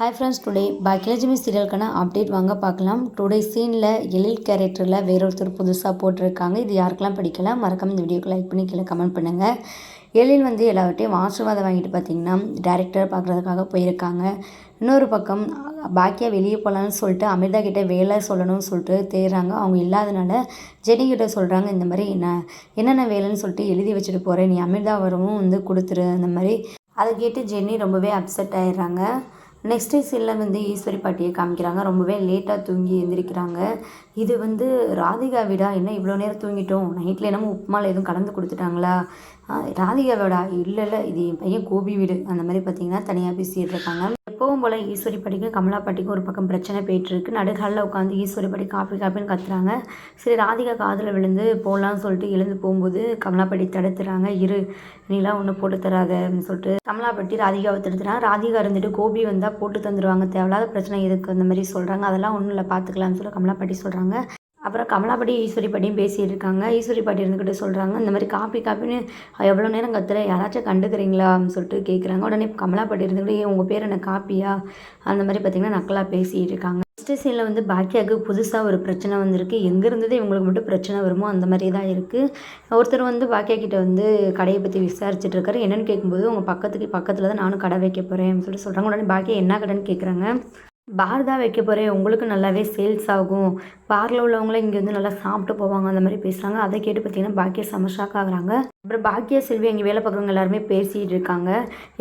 Hi friends today Baakiyalakshmi சீரியலுக்கான update வாங்க பார்க்கலாம். டுடே சீனில் எழில் கேரக்டரில் வேறொருத்தர் புதுசாக போட்டிருக்காங்க. இது யாருக்கெல்லாம் பிடிக்கல மறக்காம இந்த வீடியோக்கு லைக் பண்ணி கீழே கமெண்ட் பண்ணுங்கள் எழில் வந்து எல்லாவற்றையும் ஆசீர்வாதம் வாங்கிட்டு பார்த்தீங்கன்னா டேரக்டர் பார்க்குறதுக்காக போயிருக்காங்க. இன்னொரு பக்கம் பாக்கியா வெளியே போகலான்னு சொல்லிட்டு அமிர்தா கிட்டே வேலை சொல்லணும்னு சொல்லிட்டு தேடுறாங்க. அவங்க இல்லாதனால ஜெனி கிட்டே சொல்கிறாங்க இந்த மாதிரி என்ன என்னென்ன வேலைன்னு சொல்லிட்டு எழுதி வச்சுட்டு போகிறேன் நீ அமிர்தா வரவும் வந்து கொடுத்துரு அந்த மாதிரி. அதை கேட்டு ஜெனி ரொம்பவே அப்செட் ஆயிடுறாங்க. நெக்ஸ்ட் சீனில் வந்து ஈஸ்வரி பாட்டியை காமிக்கிறாங்க. ரொம்பவே லேட்டாக தூங்கி எழுந்திரிக்கிறாங்க இது வந்து ராதிகா வீடா என்ன இவ்வளோ நேரம் தூங்கிட்டோம்? நைட்டில் என்னமோ உப்புமாவில் எதுவும் கலந்து கொடுத்துட்டாங்களா? ராதிகா வீடா இல்லை இல்லை இது என் பையன் கோபி வீடு. அந்த மாதிரி பார்த்தீங்கன்னா தனியாக பேசிகிட்டு இருக்காங்க. எப்பவும் போல் ஈஸ்வரி பாட்டிக்கும் கமலா பாட்டிக்கும் ஒரு பக்கம் பிரச்சனை போயிட்டு இருக்கு. நடுகாலில் உட்காந்து ஈஸ்வரி பாட்டி காப்பி காப்பின்னு கத்துறாங்க. சரி ராதிகா காதில் விழுந்து போகலான்னு சொல்லிட்டு எழுந்து போகும்போது கமலா பாட்டி தடுத்துறாங்க. இரு நீலாம் ஒன்று போட்டு தராதன்னு அப்படின்னு சொல்லிட்டு கமலா பாட்டி ராதிகாவை தடுத்துறாங்க. ராதிகா இருந்துட்டு கோபி வந்தால் போட்டு தந்துடுவாங்க தேவையில்லாத பிரச்சனை எதுக்கு? அந்த மாதிரி சொல்கிறாங்க அதெல்லாம் ஒன்றும் இல்லை. பார்த்துக்கலாம்னு சொல்லி கமலா பாட்டி சொல்கிறாங்க அப்புறம் கமலாபடி ஈஸ்வரி பாட்டியும் பேசிகிட்டு இருக்காங்க ஈஸ்வரி பாட்டி இருந்துக்கிட்டு சொல்கிறாங்க இந்த மாதிரி காப்பி காப்பின்னு எவ்வளோ நேரம் கத்துற யாராச்சும் கண்டுக்கிறீங்களா சொல்லிட்டு கேட்குறாங்க உடனே கமலா பாட்டி இருந்துக்கிட்டு உங்கள் பேர் என்ன காப்பியா? அந்த மாதிரி பார்த்தீங்கன்னா நக்கலாக பேசிகிட்டு இருக்காங்க ஃபஸ்ட்டு சீனில் வந்து பாக்கியாவுக்கு புதுசாக ஒரு பிரச்சனை வந்திருக்கு. எங்கேருந்தது இவங்களுக்கு மட்டும் பிரச்சனை வருமோ அந்த மாதிரி தான் இருக்குது ஒருத்தர் வந்து பாக்கியா கிட்டே வந்து கடையை பற்றி விசாரிச்சுட்டு இருக்காரு. என்னென்னு கேட்கும்போது உங்கள் பக்கத்துக்கு பக்கத்தில் தான் நானும் கடை வைக்க போகிறேன் அப்படின்னு சொல்லிட்டு சொல்கிறாங்க உடனே பாக்கியா என்ன கடைன்னு கேட்குறாங்க பார் தான் வைக்க போகிறேன் உங்களுக்கு நல்லாவே சேல்ஸ் ஆகும். பாரில் உள்ளவங்களும் இங்கே வந்து நல்லா சாப்பிட்டு போவாங்க. அந்த மாதிரி பேசுகிறாங்க அதை கேட்டு பார்த்தீங்கன்னா பாக்கியா செம ஷாக் ஆகுறாங்க. அப்புறம் பாக்கியா செல்வி இங்கே வேலை பார்க்குறவங்க எல்லாருமே பேசிகிட்டு இருக்காங்க.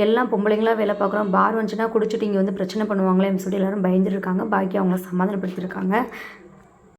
எல்லாம் பொம்பளைங்களா வேலை பார்க்குறோம். பார் வந்துச்சுன்னா குடிச்சிட்டு இங்கே வந்து பிரச்சனை பண்ணுவாங்களே அப்படின்னு சொல்லிட்டு எல்லாரும் பயந்துருக்காங்க பாக்கியா அவங்கள சமாதானப்படுத்திருக்காங்க